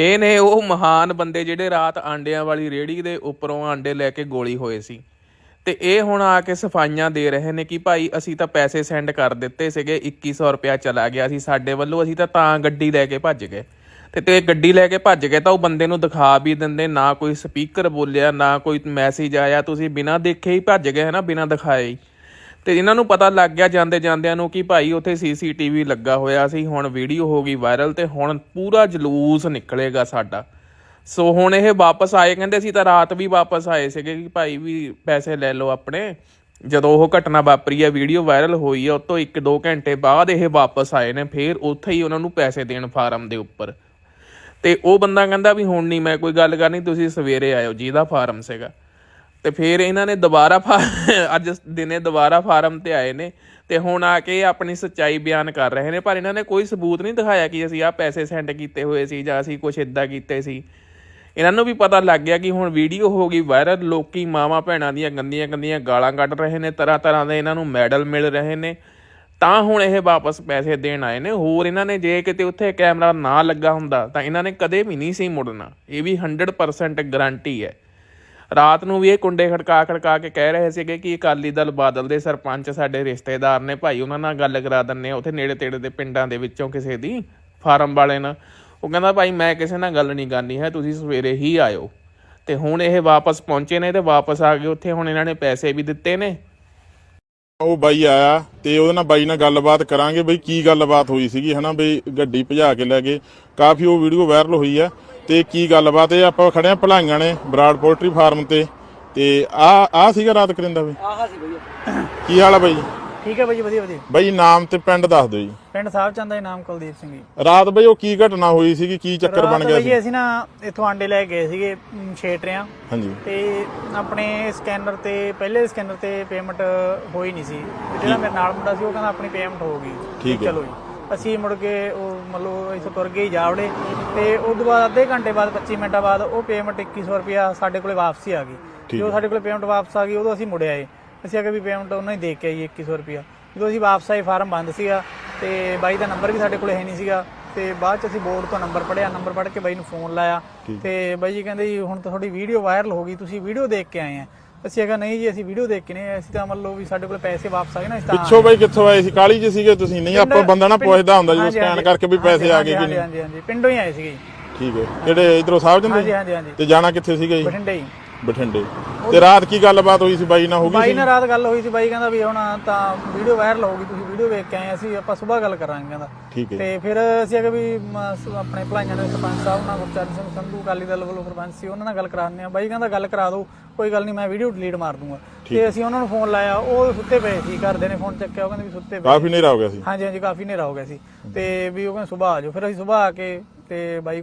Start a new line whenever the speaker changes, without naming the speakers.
ਇਹ ਨੇ ਉਹ ਮਹਾਨ ਬੰਦੇ ਜਿਹੜੇ ਰਾਤ ਆਂਡਿਆਂ ਵਾਲੀ ਰੇੜੀ ਦੇ ਉੱਪਰੋਂ ਆਂਡੇ ਲੈ ਕੇ ਗੋਲੀ ਹੋਏ ਸੀ। ਤੇ ਇਹ ਹੁਣ ਆ ਕੇ ਸਫਾਈਆਂ ਦੇ ਰਹੇ ਨੇ ਕਿ ਭਾਈ ਅਸੀਂ ਤਾਂ ਪੈਸੇ ਸੈਂਡ ਕਰ ਦਿੱਤੇ ਸੀਗੇ 2100 ਰੁਪਇਆ ਚਲਾ ਗਿਆ ਸੀ ਸਾਡੇ ਵੱਲੋਂ, ਅਸੀਂ ਤਾਂ ਤਾਂ ਗੱਡੀ ਲੈ ਕੇ ਭੱਜ ਗਏ। ਤੇ ਤੇ ਗੱਡੀ ਲੈ ਕੇ ਭੱਜ ਗਏ ਤਾਂ ਉਹ ਬੰਦੇ ਨੂੰ ਦਿਖਾ ਵੀ ਦਿੰਦੇ, ਨਾ ਕੋਈ ਸਪੀਕਰ ਬੋਲਿਆ, ਨਾ ਕੋਈ ਮੈਸੇਜ ਆਇਆ, ਤੁਸੀਂ ਬਿਨਾਂ ਦੇਖੇ ਹੀ ਭੱਜ ਗਏ, ਹੈ ਨਾ? ਬਿਨਾਂ ਦਿਖਾਏ ਹੀ। ਤੇ ਇਹਨਾਂ ਨੂੰ ਪਤਾ ਲੱਗ ਗਿਆ ਜਾਂਦੇ ਜਾਂਦਿਆਂ ਨੂੰ ਕਿ ਭਾਈ ਉੱਥੇ ਸੀਸੀਟੀਵੀ ਲੱਗਾ ਹੋਇਆ ਸੀ, ਹੁਣ ਵੀਡੀਓ ਹੋ ਗਈ ਵਾਇਰਲ ਤੇ ਹੁਣ ਪੂਰਾ ਜਲੂਸ ਨਿਕਲੇਗਾ ਸਾਡਾ। ਸੋ ਹੁਣ ਇਹ ਵਾਪਸ ਆਏ, ਕਹਿੰਦੇ ਸੀ ਤਾਂ ਰਾਤ ਵੀ ਵਾਪਸ ਆਏ ਸੀਗੇ ਕਿ ਭਾਈ ਵੀ ਪੈਸੇ ਲੈ ਲਓ ਆਪਣੇ। ਜਦੋਂ ਉਹ ਘਟਨਾ ਵਾਪਰੀ ਹੈ ਵੀਡੀਓ ਵਾਇਰਲ ਹੋਈ ਹੈ ਉਸ ਤੋਂ 1-2 ਘੰਟੇ ਬਾਅਦ ਇਹ ਵਾਪਸ ਆਏ ਨੇ, ਫੇਰ ਉੱਥੇ ਹੀ ਉਹਨਾਂ ਨੂੰ ਪੈਸੇ ਦੇਣ ਫਾਰਮ ਦੇ ਉੱਪਰ। ਤੇ ਉਹ ਬੰਦਾ ਕਹਿੰਦਾ ਵੀ ਹੁਣ ਨਹੀਂ ਮੈਂ ਕੋਈ ਗੱਲ ਕਰਨੀ, ਤੁਸੀਂ ਸਵੇਰੇ ਆਇਓ, ਜਿਹਦਾ ਫਾਰਮ ਸੀਗਾ। ਤੇ ਫਿਰ ਇਹਨਾਂ ਨੇ ਦੁਬਾਰਾ ਫਾ- ਅੱਜ ਦਿਨੇ ਦੁਬਾਰਾ ਫਾਰਮ ਤੇ ਆਏ ਨੇ ਤੇ ਹੁਣ ਆ ਕੇ ਆਪਣੀ ਸੱਚਾਈ ਬਿਆਨ ਕਰ ਰਹੇ ਨੇ। ਪਰ ਇਹਨਾਂ ਨੇ ਕੋਈ ਸਬੂਤ ਨਹੀਂ ਦਿਖਾਇਆ ਕਿ ਅਸੀਂ ਆਹ ਪੈਸੇ ਸੈਂਡ ਕੀਤੇ ਹੋਏ ਸੀ ਜਾਂ ਅਸੀਂ ਕੁਝ ਇਦਾਂ ਕੀਤੇ ਸੀ। ਇਹਨਾਂ ਨੂੰ ਵੀ ਪਤਾ ਲੱਗ ਗਿਆ ਕਿ ਹੁਣ ਵੀਡੀਓ ਹੋ ਗਈ ਵਾਇਰਲ ਲੋਕੀ ਮਾਵਾਂ ਭੈਣਾਂ ਦੀਆਂ ਗੰਦੀਆਂ ਗੰਦੀਆਂ ਗਾਲਾਂ ਕੱਢ ਰਹੇ ਨੇ, ਤਰ੍ਹਾਂ ਤਰ੍ਹਾਂ ਦੇ ਇਹਨਾਂ ਨੂੰ ਮੈਡਲ ਮਿਲ ਰਹੇ ਨੇ। ਤਾਂ ਹੁਣ ਇਹ ਵਾਪਸ ਪੈਸੇ ਦੇਣ ਆਏ ਨੇ। ਹੋਰ ਇਹਨਾਂ ਨੇ ਜੇ ਕਿਤੇ ਉੱਥੇ ਕੈਮਰਾ ਨਾ ਲੱਗਾ ਹੁੰਦਾ ਤਾਂ ਇਹਨਾਂ ਨੇ ਕਦੇ ਵੀ ਨਹੀਂ ਸੀ ਮੁੜਨਾ। ਇਹ ਵੀ 100% ਗਾਰੰਟੀ ਹੈ। ਰਾਤ ਨੂੰ ਵੀ ਇਹ ਕੁੰਡੇ ਖੜਕਾ ਖੜਕਾ ਕੇ ਕਹਿ ਰਹੇ ਸੀਗੇ ਕਿ ਅਕਾਲੀ ਦਲ ਬਾਦਲ ਦੇ ਸਰਪੰਚ ਸਾਡੇ ਰਿਸ਼ਤੇਦਾਰ ਨੇ ਭਾਈ, ਉਹਨਾਂ ਨਾਲ ਗੱਲ ਕਰਾ ਦਿੰਨੇ ਆ ਨੇੜੇ ਤੇੜੇ ਦੇ ਪਿੰਡਾਂ ਦੇ ਵਿੱਚੋਂ ਕਿਸੇ ਦੀ, ਫਾਰਮ ਵਾਲੇ ਨਾਲ। ਉਹ ਕਹਿੰਦਾ, ਭਾਈ, ਮੈਂ ਕਿਸੇ ਨਾਲ ਗੱਲ ਨਹੀਂ ਕਰਨੀ ਹੈ, ਤੁਸੀਂ ਸਵੇਰੇ ਹੀ ਆਇਓ। ਤੇ ਹੁਣ ਇਹ ਵਾਪਸ ਪਹੁੰਚੇ ਨੇ ਤੇ ਵਾਪਸ ਆ ਗਏ ਉੱਥੇ ਹੁਣ ਇਹਨਾਂ ਨੇ ਪੈਸੇ ਵੀ ਦਿੱਤੇ ਨੇ।
ਉਹ ਬਾਈ ਆਇਆ ਤੇ ਉਹਦੇ ਨਾਲ ਬਾਈ ਨਾਲ ਗੱਲਬਾਤ ਕਰਾਂਗੇ ਬਈ ਕੀ ਗੱਲਬਾਤ ਹੋਈ ਸੀਗੀ, ਹਨਾ ਬਈ ਗੱਡੀ ਭਜਾ ਕੇ ਲੈ ਗਏ। ਕਾਫੀ ਉਹ ਵੀਡੀਓ ਵਾਇਰਲ ਹੋਈ ਆ। ਤੇ ਕੀ ਗੱਲਬਾਤ ਇਹ ਆਪਾਂ ਖੜੇ ਆ ਭਲਾਈਆਂ ਨੇ ਬਰਾੜ ਪੋਲਟਰੀ ਫਾਰਮ ਤੇ। ਤੇ ਆ ਆ ਸੀਗਾ ਰਾਤ ਕਰਿੰਦਾ ਬਈ
ਆਹਾ ਸੀ ਭਈਆ
ਕੀ ਹਾਲ ਆ ਬਾਈ?
ਠੀਕ ਹੈ ਭਾਜੀ ਵਧੀਆ ਵਧੀਆ।
ਬਾਈ ਨਾਮ ਤੇ ਪਿੰਡ ਦੱਸ ਦਿਓ ਜੀ।
ਪਿੰਡ ਸਾਹਿਬ ਚੰਦ ਦਾ ਨਾਮ ਕੁਲਦੀਪ ਸਿੰਘ ਜੀ।
ਰਾਤ ਬਈ ਉਹ ਕੀ ਘਟਨਾ ਹੋਈ ਸੀਗੀ? ਕੀ ਚੱਕਰ ਬਣ ਗਿਆ ਸੀ?
ਅਸੀਂ ਨਾ ਇੱਥੋਂ ਆਂਡੇ ਲੈ ਗਏ ਸੀਗੇ ਛੇਟਰਿਆਂ
ਹਾਂਜੀ।
ਤੇ ਆਪਣੇ ਸਕੈਨਰ ਤੇ ਪਹਿਲੇ ਸਕੈਨਰ ਤੇ ਪੇਮੈਂਟ ਹੋਈ ਨਹੀਂ ਸੀ। ਜਿਹੜਾ ਮੇਰੇ ਨਾਲ ਮੁੰਡਾ ਸੀ ਉਹ ਕਹਿੰਦਾ ਆਪਣੀ ਪੇਮੈਂਟ ਹੋ ਗਈ।
ਠੀਕ ਹੈ।
ਚਲੋ ਜੀ। ਅਸੀਂ ਮੁੜ ਕੇ ਉਹ ਮਤਲਬ ਇੱਥੋਂ ਤੁਰ ਗਏ ਜਾਵੜੇ ਤੇ ਉਸ ਤੋਂ ਬਾਅਦ ਅੱਧੇ ਘੰਟੇ ਬਾਅਦ 25 ਮਿੰਟਾਂ ਬਾਅਦ ਉਹ ਪੇਮੈਂਟ 2100 ਰੁਪਿਆ ਸਾਡੇ ਕੋਲੇ ਵਾਪਸ ਹੀ ਆ ਗਈ। ਜਦੋਂ ਸਾਡੇ ਕੋਲੇ ਪੇਮੈਂਟ ਵਾਪਸ ਆ ਗਈ ਉਦੋਂ ਅਸੀਂ ਮੁੜ ਆਏ। ਅਸੀਂ ਆਖਿਆ ਵੀ ਪੇਮੈਂਟ ਉਹਨਾਂ ਹੀ ਦੇ ਕੇ ਆਈ 2100 ਰੁਪਿਆ ਜਦੋਂ ਅਸੀਂ ਵਾਪਸ ਆਏ ਫਾਰਮ ਬੰਦ ਸੀਗਾ ਤੇ ਬਾਈ ਦਾ ਨੰਬਰ ਵੀ ਸਾਡੇ ਕੋਲੇ ਹੈ ਨਹੀਂ ਸੀਗਾ। ਤੇ ਬਾਅਦ ਚ ਅਸੀਂ ਬੋਰਡ ਤੋਂ ਨੰਬਰ ਪੜਿਆ ਨੰਬਰ ਪੜ ਕੇ ਬਾਈ ਨੂੰ ਫੋਨ ਲਾਇਆ ਤੇ ਬਾਈ ਜੀ ਕਹਿੰਦੇ ਜੀ ਹੁਣ ਤਾਂ ਤੁਹਾਡੀ ਵੀਡੀਓ ਵਾਇਰਲ ਹੋ ਗਈ ਤੁਸੀਂ ਵੀਡੀਓ ਦੇਖ ਕੇ ਆਏ ਆ। ਅਸੀਂ ਅਗਾ ਨਹੀਂ ਜੀ ਅਸੀਂ ਵੀਡੀਓ ਦੇਖ ਕੇ ਨਹੀਂ ਅਸੀਂ ਤਾਂ ਮੰਨ ਲਓ ਵੀ ਸਾਡੇ ਕੋਲ ਪੈਸੇ ਵਾਪਸ ਆ ਗਏ ਨਾ ਅਸੀਂ ਤਾਂ
ਪਿੱਛੋਂ ਬਾਈ ਕਿੱਥੋਂ ਆਏ ਸੀ? ਕਾਲੀ ਚ ਸੀਗੇ ਤੁਸੀਂ? ਨਹੀਂ ਆਪਾਂ ਬੰਦਾ ਨਾ ਪੁੱਛਦਾ ਹੁੰਦਾ ਜਦੋਂ ਸਕੈਨ ਕਰਕੇ ਵੀ ਪੈਸੇ ਆ ਗਏ ਕਿ ਨਹੀਂ।
ਹਾਂਜੀ ਹਾਂਜੀ। ਪਿੰਡੋਂ ਹੀ ਆਏ ਸੀਗੇ ਜੀ।
ਠੀਕ ਹੈ। ਕਿਹੜੇ ਇਧਰੋਂ ਸਾਹਿਬ ਜੰਦੇ
ਹਾਂਜੀ ਹਾਂਜੀ ਹਾਂਜੀ।
ਤੇ ਜਾਣਾ ਕਿੱਥੇ ਸੀਗਾ ਜੀ?
ਬਠਿੰਡੇ ਹੀ।
ਬਠਿੰਡੇ। ਤੇ ਰਾਤ ਕੀ ਗੱਲਬਾਤ ਹੋਈ ਸੀ ਬਾਈ ਨਾਲ? ਹੋ ਗਈ
ਬਾਈ ਨਾਲ ਰਾਤ ਗੱਲ ਹੋਈ ਸੀ ਬਾਈ ਕਹਿੰਦਾ ਵੀ ਹੁਣ ਤਾਂ ਵੀਡੀਓ ਵਾਇਰਲ ਹੋ ਗਈ ਤੁਸੀਂ ਵੀਡੀਓ ਵੇਖ ਕੇ ਆਏ ਅਸੀਂ ਆਪਾਂ ਸਵੇਰ ਗੱਲ ਕਰਾਂਗੇ ਕਹਿੰਦਾ।
ਠੀਕ ਹੈ।
ਤੇ ਫਿਰ ਅਸੀਂ ਅਗੇ ਵੀ ਆਪਣੇ ਭਲਾਈਆਂ ਦੇ ਸਰਪੰਚ ਸਾਹਿਬ ਨਾਲ ਗੁਰਚਰਨ ਸਿੰਘ ਸੰਧੂ ਅਕਾਲੀ ਦਲ ਵੱਲੋਂ ਸਰਪੰਚ ਸੀ ਉਹਨਾਂ ਨਾਲ ਗੱਲ ਕਰਾਉਂਦੇ ਆ ਬਾਈ ਕਹਿੰਦਾ ਗੱਲ ਕਰਾ ਦਿਓ। ਕੋਈ ਗੱਲ ਨਹੀਂ ਮੈਂ ਵੀਡੀਓ ਡਿਲੀਟ ਮਾਰ ਦੂੰਗਾ। ਤੇ ਅਸੀਂ ਉਹਨਾਂ ਨੂੰ ਫੋਨ ਲਾਇਆ ਉਹ ਸੁੱਤੇ ਪਏ ਸੀ ਘਰਦੇ ਨੇ ਫੋਨ ਚੱਕਿਆ ਉਹ ਕਹਿੰਦੇ ਵੀ ਸੁੱਤੇ ਪਏ
ਕਾਫੀ ਹਨੇਰਾ ਹੋ ਗਿਆ ਸੀ।
ਹਾਂਜੀ ਹਾਂਜੀ ਕਾਫੀ ਹਨੇਰਾ ਹੋ ਗਿਆ ਸੀ। ਤੇ ਵੀ ਉਹ ਕਹਿੰਦੇ ਸਵੇਰ ਆ ਜਾਓ। ਫਿਰ ਅਸੀਂ ਸਵੇਰ ਆ ਕੇ ਤੇ ਬਾਈ